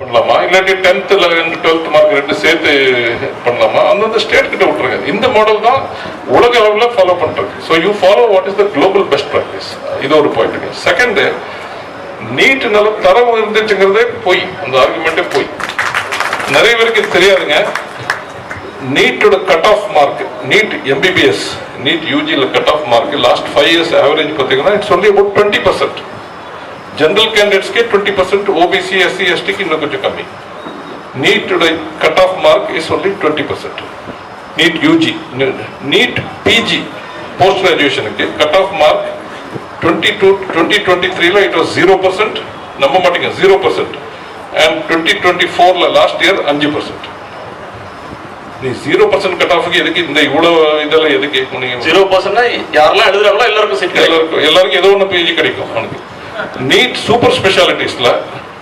பண்ணலாமா? இல்லாட்டி tenth eleventh twelfth mark ரெண்டு சேர்த்து பண்ணலாமா? அந்தந்த ஸ்டேட் கிட்ட விட்டுருங்க. இந்த மாடல் தான் உலக அளவில் ஃபாலோ பண்ணுறது so you follow what is the global best practice இது ஒரு பாயிண்ட் செகண்ட் நல்ல தரம் இருந்துச்சுங்கிறதே போய். அந்த ஆர்குமெண்ட்டே போய். நிறைய பேருக்கு தெரியாதுங்க. நீட்டோட cut off mark NEET MBBS NEET யூஜியில் cut off mark last five years average பார்த்தீங்கன்னா it's only about twenty percent general கேண்டிடேட்ஸ்க்கே twenty percent OBC SC எஸ்டிக்கு இன்னும் கொஞ்சம் கம்மி. நீட்டோட cut off mark is only twenty percent NEET UG NEET PG post கிராஜுவேஷனுக்கு cut off mark twenty two twenty twenty த்ரீல it was zero percent நம்ப மாட்டீங்க zero percent and twenty twenty ஃபோர்ல last year அஞ்சு percent நீ zero percent cut ஆஃபுக்கு எதுக்கு இந்த இவ்வளவு இதெல்லாம் எதுக்கு? நீங்க ஜீரோ பர்சன்ட்னா யாரெல்லாம் எழுதுறாங்களோ எல்லாருக்கும் எல்லாருக்கும் எல்லாருக்கும் ஏதோ ஒன்று பிஜி கிடைக்கும் அவனுக்கு. நீட் சூப்பர் ஸ்பெஷாலிட்டிஸ்ல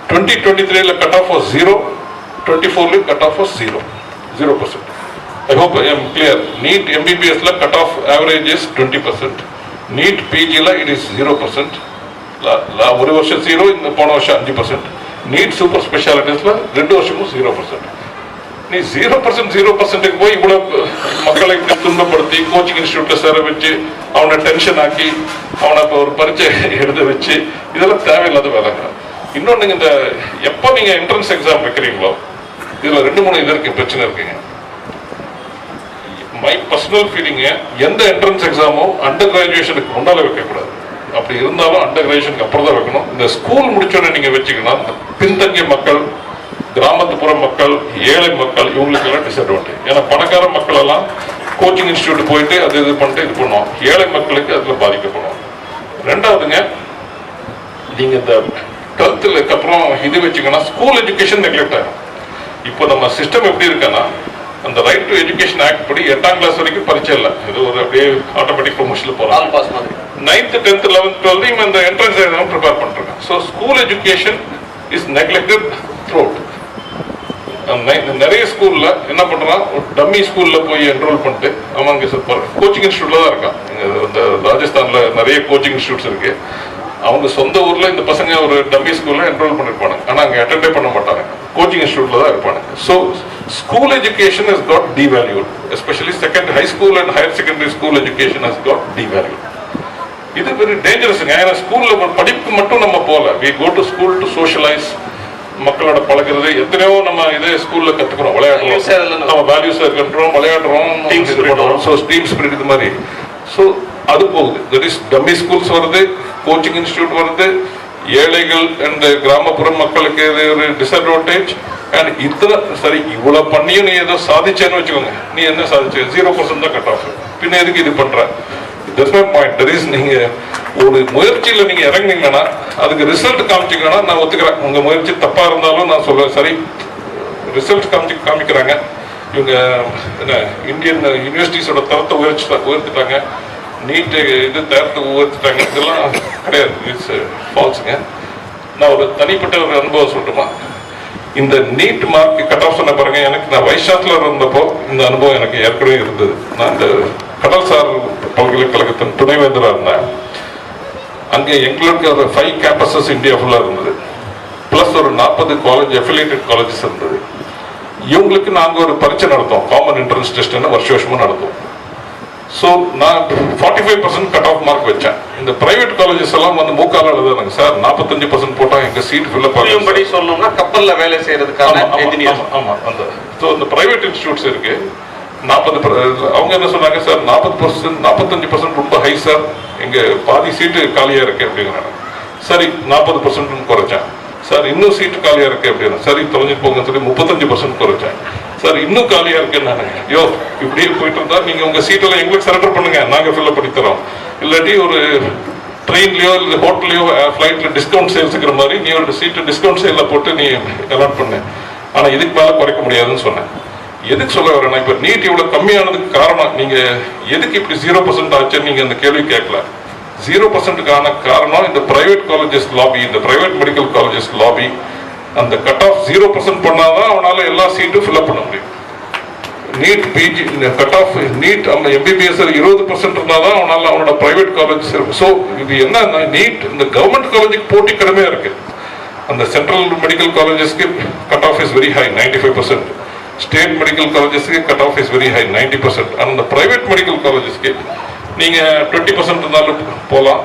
டுவெண்ட்டி டுவெண்ட்டி த்ரீல cut off was zero twenty ஃபோர்ல cut off was zero zero percent I hope I am clear NEET எம்பிபிஎஸ்ல cut off average is twenty percent NEET பிஜியில் it is zero percent ஒரு வருஷம் zero இந்த போன வருஷம் அஞ்சு percent NEET super ஸ்பெஷாலிட்டிஸ்ல ரெண்டு வருஷமும் ஜீரோ பர்சன்ட் நீ ஜீரோ பர்சன்ட் ஜீரோ பர்சன்ட்டுக்கு போய் இவ்வளோ மக்களை இப்படி துன்பப்படுத்தி கோச்சிங் இன்ஸ்டியூட்ல சேர வச்சு அவனை டென்ஷன் ஆக்கி அவனை இப்போ ஒரு பரீட்சை எழுத வச்சு இதெல்லாம் தேவையில்லாத வேலைங்க இன்னொன்னு இந்த எப்போ நீங்க என்ட்ரன்ஸ் எக்ஸாம் வைக்கிறீங்களோ இதுல ரெண்டு மூணு இது இருக்கு பிரச்சனை இருக்குங்க. மை பர்சனல் ஃபீலிங்க எந்த என்ட்ரன்ஸ் எக்ஸாமும் அண்டர் கிராஜுவேஷனுக்கு முன்னால் வைக்கக்கூடாது. அப்படி இருந்தாலும் அண்டர் கிராஜுவேஷனுக்கு அப்புறம் தான் வைக்கணும். இந்த ஸ்கூல் முடிச்சோடனே நீங்க வச்சீங்கன்னா பின்தங்கிய மக்கள் கிராமத்துப்புற மக்கள் ஏழை மக்கள் இவங்களுக்கு எல்லாம் டிஸ்அட்வான்டேஜ் ஏன்னா பணக்கார மக்கள் எல்லாம் கோச்சிங் இன்ஸ்டியூட் போயிட்டு அது இது பண்ணிட்டு இது பண்ணுவோம் ஏழை மக்களுக்கு அதுல பாதிக்கப்படும். ரெண்டாவதுங்க நீங்க இந்த டுவெல்த்துக்கு அப்புறம் இது வச்சீங்கன்னா ஸ்கூல் எஜுகேஷன் நெக்லெக்ட் ஆகும் இப்போ நம்ம சிஸ்டம் எப்படி இருக்குன்னா அந்த ரைட் டு எஜுகேஷன் ஆக்ட் படி எட்டாம் கிளாஸ் வரைக்கும் பரிச்சை இல்லை. இது ஒரு அப்படியே ஆட்டோமேட்டிக் ப்ரொமோஷன்ல போறாங்க. ஆல் பாஸ் மாதிரி. நைன்த் டென்த் லெவன்த் டுவெல்த் இவன் இந்த என்ட்ரன்ஸ் எக்ஸாம் ப்ரிப்பேர் பண்றாங்க so school education is neglected throughout நிறைய ஸ்கூலில் என்ன பண்ணுறான் டம்மி ஸ்கூலில் போய் என்ரோல் பண்ணிட்டு அவன் அங்கே கோச்சிங் இன்ஸ்டியூட்டில் தான் இருக்கான். இந்த ராஜஸ்தானில் நிறைய கோச்சிங் இன்ஸ்டியூட்ஸ் இருக்குது அவங்க சொந்த ஊரில் இந்த பசங்க ஒரு டம்மி ஸ்கூலில் என்ரோல் பண்ணிருப்பாங்க. ஆனால் அங்கே அட்டெண்டே பண்ண மாட்டாங்க. கோச்சிங் இன்ஸ்டியூட்டில் தான் இருப்பாங்க. So school education is got devalued especially second high school and higher secondary school education as got devalued இது வெரி டேஞ்சரஸுங்க ஏன்னா ஸ்கூலில் படிப்பு மட்டும் நம்ம போகல. We go to school to socialise மக்களோட பழகுறது எத்தனையோ நம்ம இதே ஸ்கூல்ல கத்துக்கிறோம் விளையாடுறோம். நம்ம- வேல்யூஸ் கட்டுறோம் விளையாடுறோம் spirit வரும். ஸோ டீம் ஸ்பிரிட் இது மாதிரி. ஸோ அது போகுது. தட் இஸ் டம்மி ஸ்கூல்ஸ் வருது கோச்சிங் இன்ஸ்டியூட் வருது ஏழைகள் அண்ட் கிராமப்புற மக்களுக்கு இது ஒரு டிஸ்அட்வான்டேஜ் அண்ட் இத்தனை சரி இவ்வளவு பண்ணியும் நீ ஏதோ சாதிச்சேன்னு வச்சுக்கோங்க. நீ என்ன சாதிச்ச? ஜீரோ பர்சன்ட் தான் கட் ஆஃப் பின்ன எதுக்கு இது பண்ற? That's my point that is நீங்க ஒரு முயற்சியில் நீங்க இறங்குனீங்கன்னா அதுக்கு ரிசல்ட் காமிச்சீங்கன்னா நான் ஒத்துக்கிறேன். உங்க முயற்சி தப்பா இருந்தாலும் நான் சொல்றேன். சரி ரிசல்ட் காமிச்சு காமிக்கிறாங்க. இவங்க என்ன இந்தியன் யூனிவர்சிட்டிஸோட தரத்தை உயர்ச்சி உயர்த்திட்டாங்க. நீட் இது தரத்தை உயர்த்திட்டாங்க. இதெல்லாம் கிடையாது. இட்ஸ் ஃபால்ஸுங்க uh, நான் ஒரு தனிப்பட்ட ஒரு அனுபவம் சொல்லட்டுமா? இந்த நீட் மார்க் கட் ஆஃப் சொன்ன பாருங்க. எனக்கு நான் வைஷாத்தில் இருந்தப்போ இந்த அனுபவம் எனக்கு ஏற்கனவே இருந்தது. நான் இந்த கடல்சார் பல்கலைக்கழகத்தின் துணைவேந்தராக இருந்தேன். அங்கே எங்களுக்கு ஒரு ஃபைவ் கேம்பஸஸ் இந்தியா ஃபுல்லாக இருந்தது. ப்ளஸ் ஒரு நாற்பது காலேஜ் அஃபிலியேட்டட் காலேஜஸ் இருந்தது. இவங்களுக்கு நாங்கள் ஒரு பரீட்சை நடத்தோம். காமன் என்ட்ரன்ஸ் டெஸ்ட்னு வருஷ வருஷமும் நடத்துவோம். ஸோ நான் forty five percent cut off mark வச்சேன். இந்த பிரைவேட் காலேஜஸ் எல்லாம் வந்து மூக்கால எழுதுறாங்க. சார் நாற்பத்தஞ்சு பர்சன்ட் போட்டால் எங்கள் சீட் ஃபில்அப் புரியும்படி சொல்லணும்னா கப்பல்ல வேலை செய்யறதுக்கான ஆமா, ஆமா, என்ஜினியர் ஆமா, ஆமா, அந்த ஸோ இந்த பிரைவேட் இன்ஸ்டியூட்ஸ் இருக்கு. நாற்பது அவங்க என்ன சொன்னாங்க சார் நாற்பது பர்சன்ட் நாற்பத்தஞ்சு பர்சன்ட் ரொம்ப ஹை சார். எங்கள் பாதி சீட்டு காலியாக இருக்கு அப்படிங்கிறாங்க. சரி நாற்பது பர்சன்ட்னு குறைச்சேன். சார் இன்னும் சீட்டு காலியாக இருக்கு அப்படின்னா சரி தொலைஞ்சிட்டு போங்கன்னு சொல்லி முப்பத்தஞ்சு பர்சன்ட் குறைச்சேன். சார் இன்னும் காலியாக இருக்குன்னு நான் யோ இப்படியே போயிட்டு இருந்தால் நீங்கள் உங்கள் சீட்டெல்லாம் எங்களுக்கு சரண்டர் பண்ணுங்க. நாங்கள் ஃபில்லப் பண்ணி தரோம். இல்லாட்டி ஒரு ட்ரெயின்லையோ இல்லை ஹோட்டல்லையோ ஃப்ளைட்டில் டிஸ்கவுண்ட் சேல்ஸுக்கிற மாதிரி நீ ஒரு சீட்டு டிஸ்கவுண்ட் சேலில் போட்டு நீ அலாட் பண்ணு. ஆனால் இதுக்கு மேலே குறைக்க முடியாதுன்னு சொன்னேன். எதுக்கு சொல்ல வரேன்னா இப்போ நீட் இவ்வளோ கம்மியானதுக்கு காரணம் நீங்கள் எதுக்கு இப்படி ஜீரோ பர்சன்ட் ஆச்சுன்னு நீங்கள் அந்த கேள்வி கேட்கல. ஜீரோ பர்சன்ட்டுக்கான காரணம் இந்த ப்ரைவேட் காலேஜஸ் லாபி இந்த ப்ரைவேட் மெடிக்கல் காலேஜஸ் லாபி அந்த கட் ஆஃப் ஜீரோ பர்சன்ட் பண்ணால் தான் அவனால் எல்லா சீட்டும் ஃபில்அப் பண்ண முடியும். NEET PG cut off NEET அந்த எம்பிபிஎஸ் இருபது பர்சன்ட் இருந்தால் தான் அவனால் அவனோட ப்ரைவேட் காலேஜஸ் இருக்கும் ஸோ இது என்ன நீட் இந்த கவர்மெண்ட் காலேஜுக்கு போட்டி கடமையாக இருக்குது அந்த central medical காலேஜஸ்க்கு cut off is very high ninety five percent state medical காலேஜஸ்க்கு cut off is very high ninety percent அந்த ப்ரைவேட் மெடிக்கல் காலேஜஸ்க்கு நீங்கள் டுவெண்ட்டி பர்சன்ட் இருந்தாலும் போகலாம்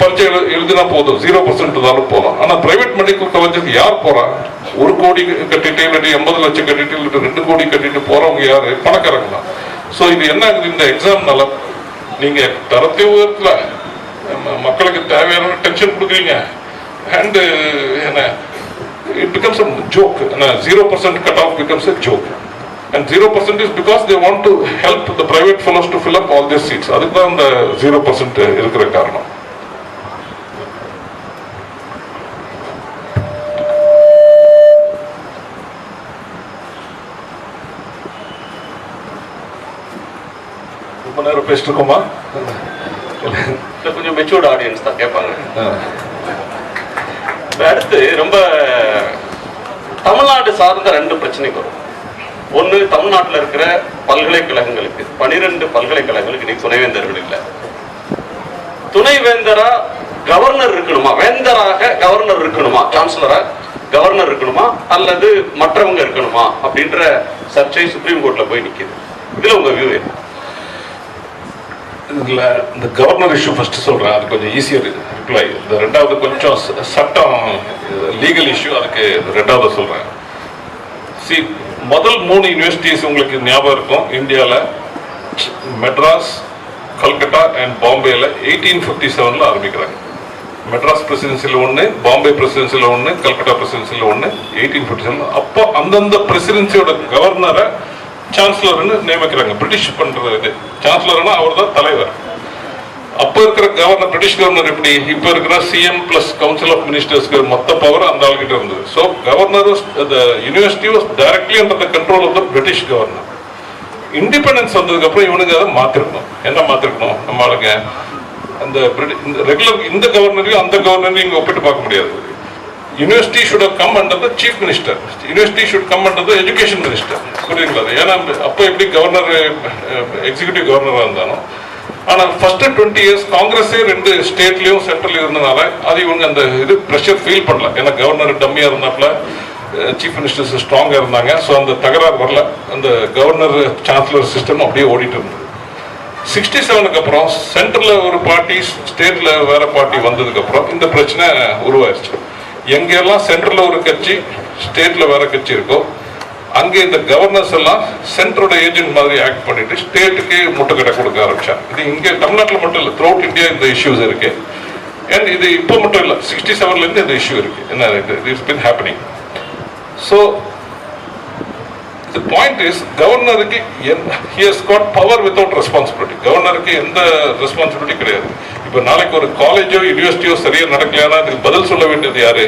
பரீட்சை எழு எழுதினா போதும் ஜீரோ பர்சன்ட் இருந்தாலும் போகலாம் ஆனால் ப்ரைவேட் மெடிக்கல் காலேஜுக்கு யார் போகிறா ஒரு கோடி கட்டிட்டு இல்லாட்டி எண்பது லட்சம் கட்டிட்டு இல்லாட்டி ரெண்டு கோடி கட்டிட்டு போகிறவங்க யார்? பணக்காரங்க தான். ஸோ இது என்ன ஆகுது? இந்த எக்ஸாம்னால நீங்கள் தரத்தை உயரத்தில். மக்களுக்கு தேவையான டென்ஷன் கொடுக்குறீங்க. அண்டு என்ன it becomes a joke. Zero percent cutoff becomes a joke. And zero percent is because they want to help the private fellows to fill up all their seats. அதுக்கு தான் ஜீரோ பர்சன்ட் இருக்கிற காரணம் ரொம்ப நேரம் பேசிட்டு இருக்கோமா கொஞ்சம் மெச்சூர்ட் ஆடியன்ஸ் தான் கேட்பாங்க அடுத்து ரொம்ப தமிழ்நாடு சார்ந்த ரெண்டு பிரச்சனைக்கு வரும். ஒண்ணு தமிழ்நாட்டுல இருக்கிற பல்கலைக்கழகங்களுக்கு பனிரெண்டு பல்கலைக்கழகங்களுக்கு இன்னைக்கு துணைவேந்தர்கள் இல்லை. துணைவேந்தரா கவர்னர் இருக்கணுமா? வேந்தராக கவர்னர் இருக்கணுமா? சான்சலரா கவர்னர் இருக்கணுமா? அல்லது மற்றவங்க இருக்கணுமா? அப்படின்ற சர்ச்சை சுப்ரீம் கோர்ட்ல போய் நிற்கிது இதுல உங்க வியூ இதில் இந்த கவர்னர் இஷ்யூ ஃபஸ்ட்டு சொல்கிறேன் அது கொஞ்சம் ஈஸியாக ரிப்ளை இந்த ரெண்டாவது கொஞ்சம் ச- சட்டம் லீகல் இஷ்யூ அதுக்கு ரெண்டாவது சொல்கிறேன் சி முதல் மூணு யூனிவர்சிட்டிஸ் உங்களுக்கு ஞாபகம் இருக்கும். இந்தியாவில் மெட்ராஸ் கல்கட்டா அண்ட் பாம்பேயில் எயிட்டீன் ஃபிஃப்டி செவனில் ஆரம்பிக்கிறாங்க. மெட்ராஸ் பிரசிடென்சியில் ஒன்று பாம்பே பிரசிடென்சியில் ஒன்று கல்கட்டா பிரசிடென்சியில் ஒன்று எயிட்டீன் ஃபிஃப்டி செவன் அப்போ அந்தந்த பிரசிடென்சியோட கவர்னரை சான்சலர்னு நியமிக்கிறாங்க. பிரிட்டிஷ் பண்றது இது. சான்சலர்னா அவர் தான் தலைவர். அப்போ இருக்கிற கவர்னர் பிரிட்டிஷ் கவர்னர் எப்படி? இப்போ இருக்கிற சிஎம் பிளஸ் கவுன்சில் ஆஃப் மினிஸ்டர்ஸ்க்கு மொத்த பவர் அந்த ஆள்கிட்ட இருந்தது. So governor university was directly under the control of the British governor independence வந்ததுக்கு அப்புறம் இவனுங்க அதை மாத்திருக்கணும். என்ன மாத்திருக்கணும்? நம்ம ஆளுங்க? அந்த ரெகுலர் இந்த கவர்னரையும் அந்த கவர்னரையும் இங்கே ஒப்பிட்டு பார்க்க முடியாது. University should come under the chief minister university should come under the education minister புரியுங்களா ஏன்னா அப்போ எப்படி கவர்னர் எக்ஸிகியூட்டிவ் கவர்னராக இருந்தாலும் ஆனால் ஃபர்ஸ்ட் டுவெண்ட்டி இயர்ஸ் காங்கிரஸே ரெண்டு ஸ்டேட்லேயும் சென்ட்ரலையும் இருந்தனால அது இவங்க அந்த இது ப்ரெஷர் ஃபீல் பண்ணல. ஏன்னா கவர்னர் டம்மியாக இருந்தாப்புல சீஃப் மினிஸ்டர்ஸ் ஸ்ட்ராங்காக இருந்தாங்க. ஸோ அந்த தகராறு வரல. அந்த கவர்னர் சான்சலர் சிஸ்டம் அப்படியே ஓடிட்டு இருந்தது. சிக்ஸ்டி செவனுக்கு அப்புறம் சென்ட்ரலில் ஒரு பார்ட்டி ஸ்டேட்டில் வேற பார்ட்டி வந்ததுக்கப்புறம் இந்த பிரச்சனை உருவாயிருச்சு. எங்கெல்லாம் சென்ட்ரல்ல ஒரு கட்சி ஸ்டேட்ல வேற கட்சி இருக்கோ அங்கே இந்த கவர்னர்ஸ் எல்லாம் சென்ட்ரோட ஏஜென்ட் மாதிரி ஆக்ட் பண்ணிட்டு ஸ்டேட்டுக்கு முட்டுக்கட்டை கொடுக்க ஆரம்பிச்சாங்க. இது இங்கே தமிழ்நாட்டில் மட்டும் இல்லை த்ரூ இந்தியா இந்த இஷ்யூஸ் இருக்கு. அண்ட் இது இப்போ மட்டும் இல்லை சிக்ஸ்டி செவன்லேருந்து இந்த இஷ்யூ இருக்கு. என்ன it's been happening so the point is கவர்னருக்கு he has got power without responsibility கவர்னருக்கு எந்த ரெஸ்பான்சிபிலிட்டி கிடையாது. இப்போ நாளைக்கு ஒரு காலேஜோ யூனிவர்சிட்டியோ சரியா நடக்கலையானா அதுக்கு பதில் சொல்ல வேண்டியது யாரு?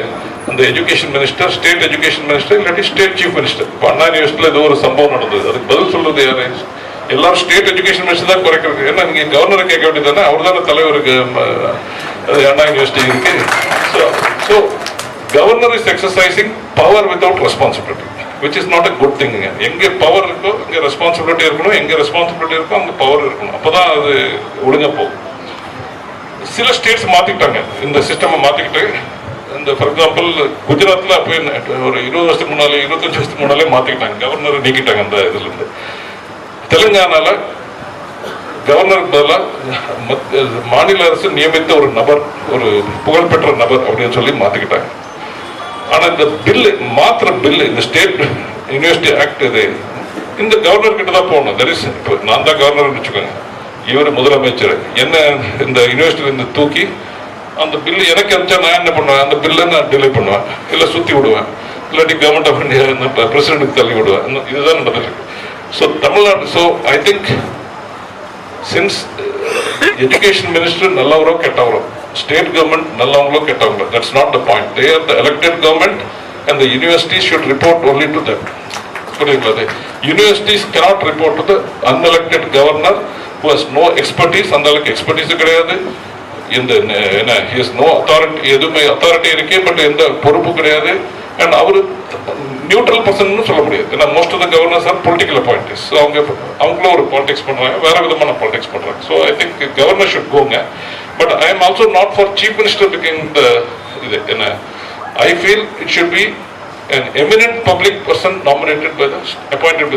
அந்த education minister state education minister இல்லாட்டி ஸ்டேட் சீஃப் மினிஸ்டர் இப்போ அண்ணா யூனிவர்சிட்டியில் ஏதோ ஒரு சம்பவம் நடந்தது. அதுக்கு பதில் சொல்றது யாரு? எல்லாரும் ஸ்டேட் எஜுகேஷன் மினிஸ்டர் தான் குறைக்கிறது. ஏன்னா நீங்க கவர்னரை கேட்க வேண்டியது அவர் தானே தலைவருக்கு அண்ணா யூனிவர்சிட்டி இருக்கு. So governor is exercising power without responsibility which is not a good திங்குங்க எங்கே பவர் இருக்கோ இங்கே ரெஸ்பான்சிபிலிட்டி இருக்கணும். எங்கே ரெஸ்பான்சிபிலிட்டி இருக்கோ அங்கே பவர் இருக்கணும். அப்பதான் அது ஒழுங்காக போகும். சில ஸ்டேட்ஸ் மாற்றிக்கிட்டாங்க இந்த சிஸ்டமை மாற்றிக்கிட்டு இந்த ஃபார் எக்ஸாம்பிள் குஜராத்தில் அப்போ ஒரு இருபது வருஷத்துக்கு முன்னாலே இருபத்தஞ்சு வருஷத்துக்கு முன்னாலே மாற்றிக்கிட்டாங்க கவர்னர் நீக்கிட்டாங்க அந்த இதுலேருந்து தெலுங்கானாவில் தெலுங்கானால கவர்னருக்கு பதிலாக மாநில அரசு நியமித்த ஒரு நபர் ஒரு புகழ்பெற்ற நபர் அப்படின்னு சொல்லி மாற்றிக்கிட்டாங்க ஆனால் இந்த பில்லு மாத்திர பில்லு இந்த ஸ்டேட் யூனிவர்சிட்டி ஆக்ட் இது இந்த கவர்னர் கிட்ட தான் போகணும். தட் இஸ் இப்போ நான் தான் கவர்னர்னு வச்சுக்கோங்க. இவர் முதலமைச்சர். என்ன இந்த யூனிவர்சிட்டி இருந்து தூக்கி அந்த பில்லு எனக்கு அனுப்பிச்சா நான் என்ன பண்ணுவேன்? அந்த பில்லை நான் டிலே பண்ணுவேன். இல்லை சுத்தி விடுவேன். இல்லாட்டி கவர்மெண்ட் ஆஃப் இந்தியா பிரசிடென்ட்டுக்கு தள்ளி விடுவேன். இதுதான் நடந்துருக்கு so Tamil Nadu so I think since education minister நல்லவரோ கெட்டவரோ ஸ்டேட் கவர்மெண்ட் நல்லவங்களோ கெட்டவங்களோ that's not the point they are the elected government and the university should report only to that புரியுங்களா universities cannot report to the unelected governor who no expertise அந்த அளவுக்கு எக்ஸ்பர்டீஸும் கிடையாது. இந்த என்ன his no authority எதுவுமே authority இருக்கே but எந்த பொறுப்பு கிடையாது. அண்ட் அவர் நியூட்ரல் பர்சன் சொல்ல முடியாது. ஏன்னா most of the governors are political appointees so அவங்க அவங்களும் ஒரு பாலிடிக்ஸ் பண்ணுறாங்க வேற விதமான பாலிடிக்ஸ் பண்ணுறாங்க so I think governor should கோங்க but I am also not for chief minister picking the இது என்ன I feel it should be an eminent public person nominated by the, appointed by the